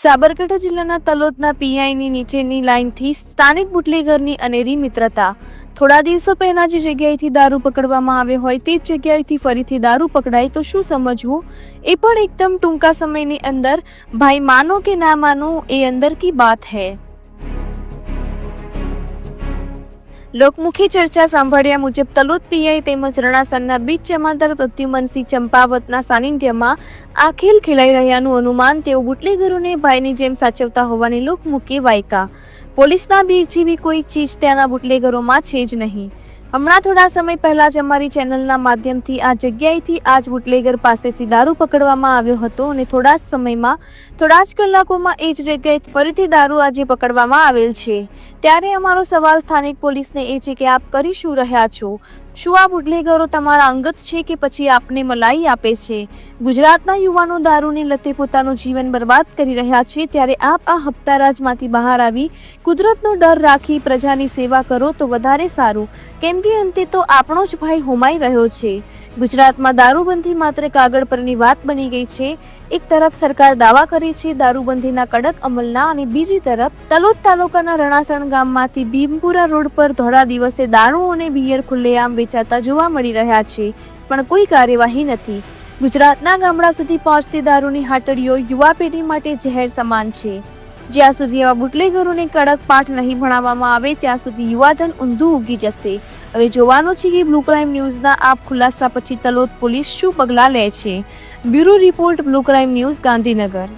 સાબરકાંઠા જિલ્લાના તલોદના પીઆઈની નીચેની લાઇનથી સ્થાનિક બુટલેગરની અનેરી મિત્રતા. થોડા દિવસો પહેલા જે જગ્યાએથી દારૂ પકડવામાં આવ્યો હોય તે જ જગ્યાએથી ફરીથી દારૂ પકડાય તો શું સમજવું? એ પણ એકદમ ટૂંકા સમયની અંદર. ભાઈ માનો કે ના માનો, એ અંદર કી બાત હૈ? લોકમુખી ચર્ચા સાંભળ્યા મુજબ તલોદ પીઆઈ તેમજ રણાસરના બીચ જમાદાર પ્રદ્યુમનસિંહ ચંપાવતના સાનિધ્યમાં આ ખેલ ખેલાઈ રહ્યાનું અનુમાન તેઓ બુટલેગરોને ભાઈની જેમ સાચવતા હોવાની લોકમુખી વાયકા. પોલીસના બીક જેવી કોઈ ચીજ ત્યાંના બુટલેગરોમાં છે જ નહીં. હમણાં થોડા સમય પહેલા જ અમારી ચેનલના માધ્યમથી આ જગ્યાએથી આ જ બુટલેગર પાસેથી દારૂ પકડવામાં આવ્યો હતો અને થોડા જ સમયમાં, થોડા જ કલાકોમાં એ જ જગ્યાએ ફરીથી દારૂ આજે પકડવામાં આવેલ છે. ત્યારે અમારો સવાલ સ્થાનિક પોલીસને એ છે કે આપ કરી શું રહ્યા છો? શું આ બુટલેગરો તમારા અંગત છે કે પછી આપને મલાઈ આપે છે? ગુજરાતના યુવાનો દારૂની લતે પોતાનું જીવન બરબાદ કરી રહ્યા છે ત્યારે આપ આ હપ્તારાજમાંથી બહાર આવી કુદરતનો ડર રાખી પ્રજાની સેવા કરો તો વધારે સારું. કેમ કે અંતે તો આપણો જ ભાઈ હોમાઈ રહ્યો છે. ગુજરાતમાં દારૂબંધી માત્ર કાગળ પરની વાત બની ગઈ છે. એક તરફ સરકાર દાવા કરે છે દારૂબંધીના કડક અમલના અને બીજી તરફ તલોદ તાલુકાના રણાસણ ગામમાંથી ભીમપુરા રોડ પર ધોળા દિવસે દારૂ અને બિયર ખુલ્લેઆમ વેચાતા જોવા મળી રહ્યા છે, પણ કોઈ કાર્યવાહી નથી. ગુજરાતના ગામડા સુધી પહોંચતી દારૂની હાટડીઓ યુવા પેઢી માટે જહેર સમાન છે. જ્યાં સુધી એવા બુટલેગરોને કડક પાઠ નહીં ભણાવવામાં આવે, ત્યાં સુધી યુવાધન ઊંધું ઉગી જશે. હવે જોવાનું છે કે બ્લુ ક્રાઇમ ન્યૂઝના આ ખુલાસા પછી તલોદ પોલીસ શું પગલાં લે છે? Bureau report blue crime news Gandhinagar.